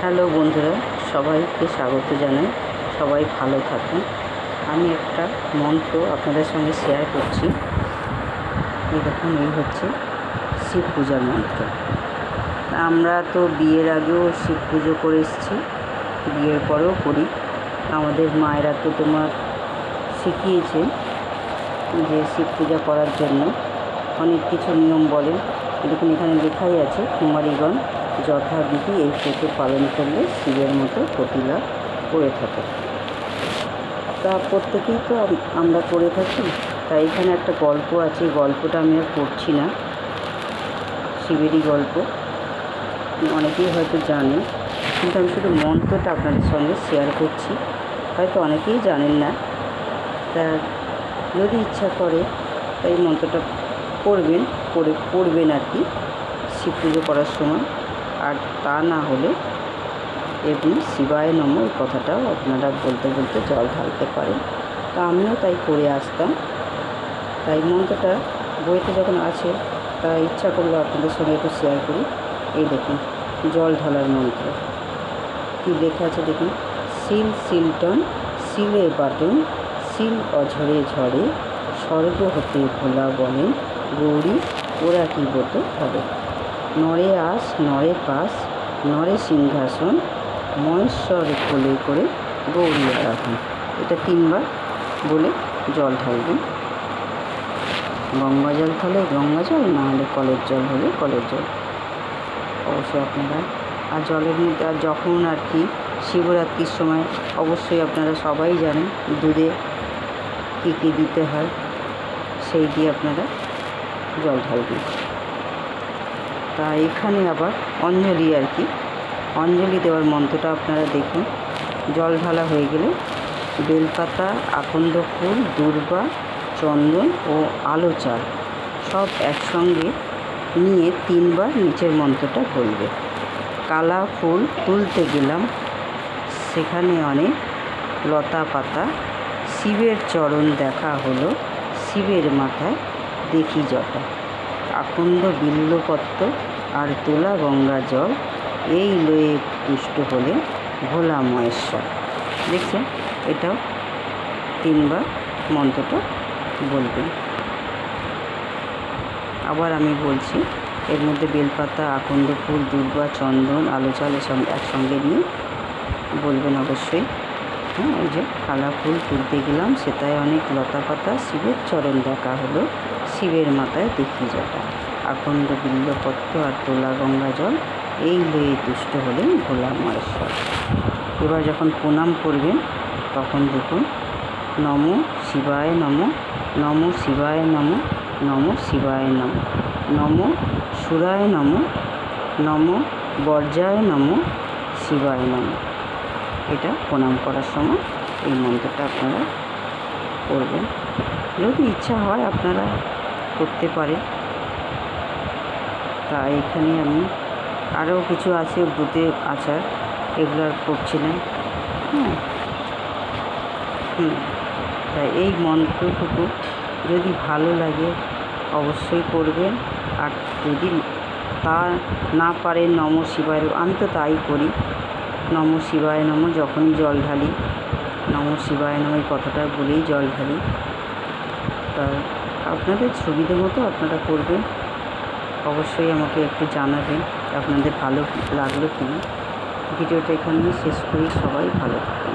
Hello বন্ধুরা, সবাইকে স্বাগত জানাই। সবাই ভালো থাকুন। আমি একটা মন্ত্র আপনাদের সঙ্গে শেয়ার করছি। এই দেখুন, এই হচ্ছে শিব পূজার মন্ত্র। আমরা তো বিয়ের আগেও শিব পুজো করে এসেছি। বিয়ের পরেও করি। আমাদের মায়েরা তো তোমার শিখিয়েছে যে শিব পূজা করার জন্য। অনেক কিছু নিয়ম বলে। দেখুন এখানে লেখাই আছে কুমারীগণ। যথাবিধি এই ব্রত পালন করলে শিবের মতো প্রতিলাভ করে থাকে। তা প্রত্যেকেই তো আমরা করে থাকি, তাই এখানে একটা গল্প আছে গল্পটা আমি আর পড়ছি না। শিবেরই গল্প। অনেকেই হয়তো জানেন কিন্তু আমি শুধু মন্ত্রটা আপনাদের সঙ্গে শেয়ার করছি। হয়তো অনেকেই জানেন না। তা যদি ইচ্ছা করে, তাই মন্ত্রটা পড়বেন, পড়ে, পড়বেন আর কি, শিব পুজো করার সময়। আর তা না হলে এমনি শিবায় নম এই কথাটাও আপনারা বলতে বলতে জল ঢালতে পারেন। তা আমিও তাই করে আসতাম। তাই মন্ত্রটা বইতে যখন আছে, তা ইচ্ছা করল আপনাদের সঙ্গে একটু শেয়ার করি। এই দেখুন, জল ঢালার মন্ত্র। কী লেখা আছে দেখুন? সিল সিলটন, সিলে বাটন, সিল অঝরে ঝরে স্বর্গ হতে ভোলা বলেন গৌরী, ওরা কি বলতে হবে? নরে আস, নরে পাস, নরে সিংহাসন, মহেশ্বর কোলে করে গৌরী আরাধন। এটা তিনবার বলে জল ঢালবেন গঙ্গা জল হলে গঙ্গা জল না হলে কলের জল হলে কলের জল? অবশ্যই আপনারা, আর জলের মধ্যে আর যখন আর কি শিবরাত্রির সময় অবশ্যই আপনারা সবাই জানেন দুধে কী কী দিতে হয়, সেই দিয়ে আপনারা জল ঢালবেন। তা এখানে আবার অঞ্জলি আর কি। অঞ্জলি দেওয়ার মন্ত্রটা আপনারা দেখুন। জল ঢালা হয়ে গেলে বেলপাতা, আকন্দ ফুল, দুর্বা, চন্দন ও আলো চাল সব একসঙ্গে নিয়ে তিনবার নিচের মন্ত্রটা বলবে। কালা ফুল তুলতে গেলাম। সেখানে অনেক লতা পাতা। শিবের চরণ দেখা হলো। শিবের মাথায় দেখি জটা। আকন্দ বিল্লপত্র আর তোলা গঙ্গা জল। এই লয়ে পুষ্ট হলে ভোলা মহেশ্বর। দেখছেন, এটাও তিনবার মন্ত্রটা বলবেন। আবার আমি বলছি, এর মধ্যে বেলপাতা, আকন্দ ফুল দুর্বা চন্দন, আলো চাল সঙ্গে একসঙ্গে নিয়ে বলবেন অবশ্যই। হ্যাঁ ওই যে কালা ফুল তুলতে গেলাম সেটায় অনেক লতা পাতা শিবের চরণ দেখা হলো। শিবের মাথায় দেখি জটা আকন্দ বিল্লপত্র আর তোলা গঙ্গা জল, এই লয়ে তুষ্ট হলেন ভোলা মহেশ্বর। এবার যখন প্রণাম করবেন, তখন দেখুন, নম শিবায় নম নম শিবায় নম নম শিবায় নম নম সুরায় নম নম বর্জায় নম, শিবায় নম। এটা প্রণাম করার সময় এই মন্ত্রটা আপনারা করবেন। যদি ইচ্ছা হয় আপনারা করতে পারে। তা এখানে আমি আরও কিছু আছে ব্রতে আচার, এগুলো আর করছি না। হ্যাঁ। হুম। এই মন্ত্রটুকু যদি ভালো লাগে অবশ্যই করবেন। আর যদি তা না পারে নম শিবায়, আমি তো তাই করি। নম শিবায় নম যখনই জল ঢালি, নম শিবায় নম এই কথাটা বলেই জল ঢালি। তা আপনাদের সুবিধে মতো আপনারা করবেন। অবশ্যই আমাকে একটু জানাবেন আপনাদের ভালো লাগল কি না ভিডিওটা এখানে শেষ করি, সবাই ভালো থাকুন